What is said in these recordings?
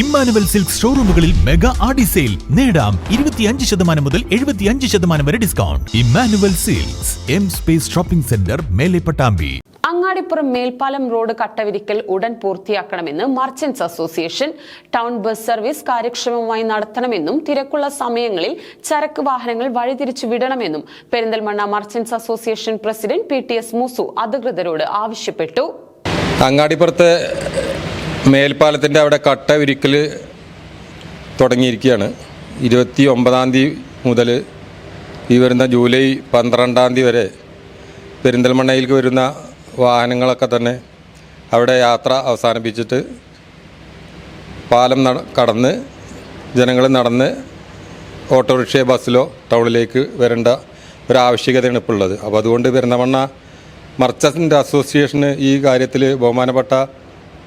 Emmanuel silk ഷോറൂമുകളിൽ mega Aadi sale. നേടാം ഇരുപത്തിയഞ്ച് ശതമാനം മുതൽ എഴുപത്തിയഞ്ച് ശതമാനം വരെ discount Immanuel silks M space shopping centre മേലെ പട്ടാമ്പി. അങ്ങാടിപ്പുറം മേൽപ്പാലം റോഡ് കട്ടവിരിക്കൽ ഉടൻ പൂർത്തിയാക്കണമെന്ന് merchants association. Town bus service കാര്യക്ഷമമായി നടത്തണമെന്നും തിരക്കുള്ള സമയങ്ങളിൽ ചരക്ക് വാഹനങ്ങൾ വഴിതിരിച്ചു വിടണമെന്നും Perinthalmanna merchants association president P T S Musu അധികൃതരോട് ആവശ്യപ്പെട്ടു. അങ്ങാടിപ്പുറത്തെ മേൽപ്പാലത്തിന്റെ അവിടെ കട്ട വിരിക്കൽ തുടങ്ങിയിരിക്കുകയാണ്. ഇരുപത്തി ഒമ്പതാം തീയതി മുതൽ ഈ വരുന്ന ജൂലൈ പന്ത്രണ്ടാം തീയതി വരെ പെരിന്തൽമണ്ണയിലേക്ക് വരുന്ന വാഹനങ്ങളൊക്കെ തന്നെ അവിടെ യാത്ര അവസാനിപ്പിച്ചിട്ട് പാലം നട കടന്ന് ജനങ്ങൾ നടന്ന് ഓട്ടോറിക്ഷയോ ബസ്സിലോ ടൗണിലേക്ക് വരേണ്ട ഒരു ആവശ്യകതയാണ് ഇപ്പോൾ ഉള്ളത്. അപ്പോൾ അതുകൊണ്ട് പെരുന്തമണ്ണ മർച്ചന്റ് അസോസിയേഷന് ഈ കാര്യത്തിൽ ബഹുമാനപ്പെട്ട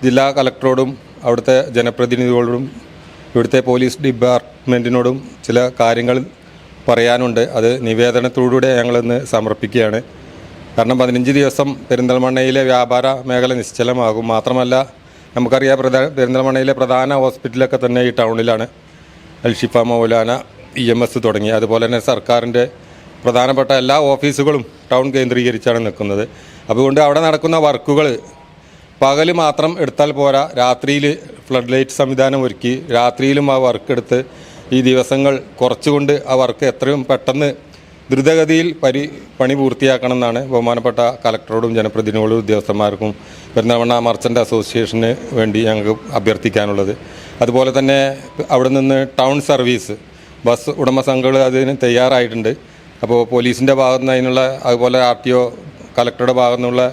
ജില്ലാ കളക്ടറോടും അവിടുത്തെ ജനപ്രതിനിധികളോടും ഇവിടുത്തെ പോലീസ് ഡിപ്പാർട്ട്മെന്റിനോടും ചില കാര്യങ്ങൾ പറയാനുണ്ട്. അത് നിവേദനത്തോടുകൂടെ ഞങ്ങളിന്ന് സമർപ്പിക്കുകയാണ്. കാരണം പതിനഞ്ച് ദിവസം പെരിന്തൽമണ്ണയിലെ വ്യാപാര മേഖല നിശ്ചലമാകും. മാത്രമല്ല നമുക്കറിയാം പ്രധാ പെരിന്തൽമണ്ണയിലെ പ്രധാന ഹോസ്പിറ്റലൊക്കെ തന്നെ ഈ ടൗണിലാണ്. Alshifa Moulana E M S തുടങ്ങി. അതുപോലെ തന്നെ സർക്കാരിന്റെ പ്രധാനപ്പെട്ട എല്ലാ ഓഫീസുകളും ടൗൺ കേന്ദ്രീകരിച്ചാണ് നിൽക്കുന്നത്. അതുകൊണ്ട് അവിടെ നടക്കുന്ന വർക്കുകൾ പകൽ മാത്രം എടുത്താൽ പോരാ. രാത്രിയിൽ ഫ്ലഡ് ലൈറ്റ് സംവിധാനം ഒരുക്കി രാത്രിയിലും ആ വർക്ക് എടുത്ത് ഈ ദിവസങ്ങൾ കുറച്ചുകൊണ്ട് ആ വർക്ക് എത്രയും പെട്ടെന്ന് ദ്രുതഗതിയിൽ പരി പണി പൂർത്തിയാക്കണം എന്നാണ് ബഹുമാനപ്പെട്ട കലക്ടറോടും ജനപ്രതിനിധികളോടും ഉദ്യോഗസ്ഥന്മാർക്കും പെരുന്തൽമണ്ണ മർച്ചന്റ് അസോസിയേഷന് വേണ്ടി ഞങ്ങൾക്ക് അഭ്യർത്ഥിക്കാനുള്ളത്. അതുപോലെ തന്നെ അവിടെ നിന്ന് ടൗൺ സർവീസ് ബസ് ഉടമ ഉടമസംഘങ്ങൾ അതിന് തയ്യാറായിട്ടുണ്ട്. അപ്പോൾ പോലീസിന്റെ ഭാഗത്തു നിന്ന് അതിനുള്ള അതുപോലെ ആർ ടി ഒ കലക്ടറുടെ ഭാഗത്തു നിന്നുള്ള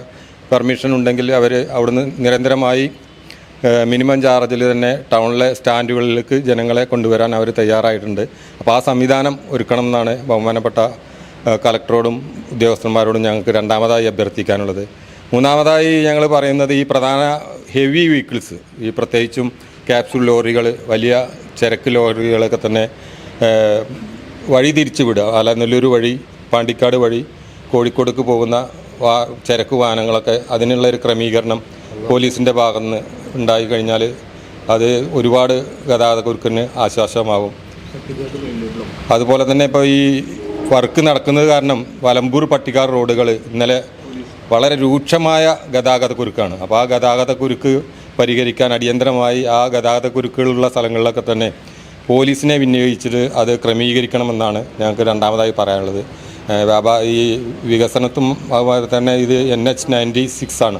പെർമിഷൻ ഉണ്ടെങ്കിൽ അവർ അവിടുന്ന് നിരന്തരമായി മിനിമം ചാർജിൽ തന്നെ ടൗണിലെ സ്റ്റാൻഡുകളിലേക്ക് ജനങ്ങളെ കൊണ്ടുവരാൻ അവർ തയ്യാറായിട്ടുണ്ട്. അപ്പോൾ ആ സംവിധാനം ഒരുക്കണം എന്നാണ് ബഹുമാനപ്പെട്ട കലക്ടറോടും ഉദ്യോഗസ്ഥന്മാരോടും ഞങ്ങൾക്ക് രണ്ടാമതായി അഭ്യർത്ഥിക്കാനുള്ളത്. മൂന്നാമതായി ഞങ്ങൾ പറയുന്നത് ഈ പ്രധാന ഹെവി വെഹിക്കിൾസ് ഈ പ്രത്യേകിച്ചും ക്യാപ്സൂൾ ലോറികൾ വലിയ ചരക്ക് ലോറികളൊക്കെ തന്നെ വഴി തിരിച്ചു വിടുക നല്ലൊരു വഴി പാണ്ടിക്കാട് വഴി കോഴിക്കോടേക്ക് പോകുന്ന വാ ചരക്ക് വാഹനങ്ങളൊക്കെ അതിനുള്ള ഒരു ക്രമീകരണം പോലീസിന്റെ ഭാഗത്ത് നിന്ന് ഉണ്ടായി കഴിഞ്ഞാൽ അത് ഒരുപാട് ഗതാഗതക്കുരുക്കിന് ആശ്വാസമാകും അതുപോലെ തന്നെ ഇപ്പോൾ ഈ വർക്ക് നടക്കുന്നത് കാരണം വലമ്പൂർ പട്ടിക്കാർ റോഡുകൾ ഇന്നലെ വളരെ രൂക്ഷമായ ഗതാഗതക്കുരുക്കാണ്. അപ്പോൾ ആ ഗതാഗതക്കുരുക്ക് പരിഹരിക്കാൻ അടിയന്തരമായി ആ ഗതാഗതക്കുരുക്കുകളുള്ള സ്ഥലങ്ങളിലൊക്കെ തന്നെ പോലീസിനെ വിനിയോഗിച്ചിട്ട് അത് ക്രമീകരിക്കണമെന്നാണ് ഞങ്ങൾക്ക് രണ്ടാമതായി പറയാനുള്ളത്. വ്യാപാ ഈ വികസനത്തും അതുപോലെ തന്നെ ഇത് എൻ എച്ച് നയന്റി സിക്സ് ആണ്.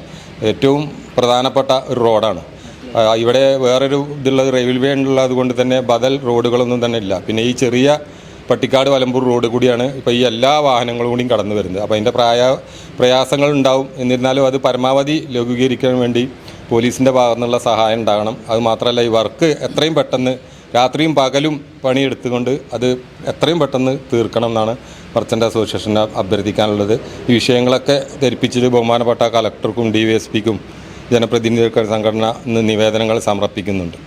ഏറ്റവും പ്രധാനപ്പെട്ട ഒരു റോഡാണ്. ഇവിടെ വേറൊരു ഇതുള്ളത് റെയിൽവേ ഉള്ളത് കൊണ്ട് തന്നെ ബദൽ റോഡുകളൊന്നും തന്നെ ഇല്ല. പിന്നെ ഈ ചെറിയ പട്ടിക്കാട് വലമ്പൂർ റോഡ് കൂടിയാണ് ഇപ്പോൾ ഈ എല്ലാ വാഹനങ്ങളും കൂടിയും കടന്നു വരുന്നത്. അപ്പോൾ അതിന്റെ പ്രായ പ്രയാസങ്ങൾ ഉണ്ടാവും. എന്നിരുന്നാലും അത് പരമാവധി ലഘൂകരിക്കാൻ വേണ്ടി പോലീസിന്റെ ഭാഗത്തുനിന്നുള്ള സഹായം ഉണ്ടാകണം. അത് മാത്രമല്ല ഈ വർക്ക് എത്രയും പെട്ടെന്ന് രാത്രിയും പകലും പണിയെടുത്തുകൊണ്ട് അത് എത്രയും പെട്ടെന്ന് തീർക്കണം എന്നാണ് മർച്ചന്റ് അസോസിയേഷനെ അഭ്യർത്ഥിക്കാനുള്ളത്. ഈ വിഷയങ്ങളൊക്കെ ധരിപ്പിച്ചിട്ട് ബഹുമാനപ്പെട്ട കലക്ടർക്കും ഡി വൈ എസ് പിക്കും ജനപ്രതിനിധികൾക്ക് സംഘടന നിവേദനങ്ങൾ സമർപ്പിക്കുന്നുണ്ട്.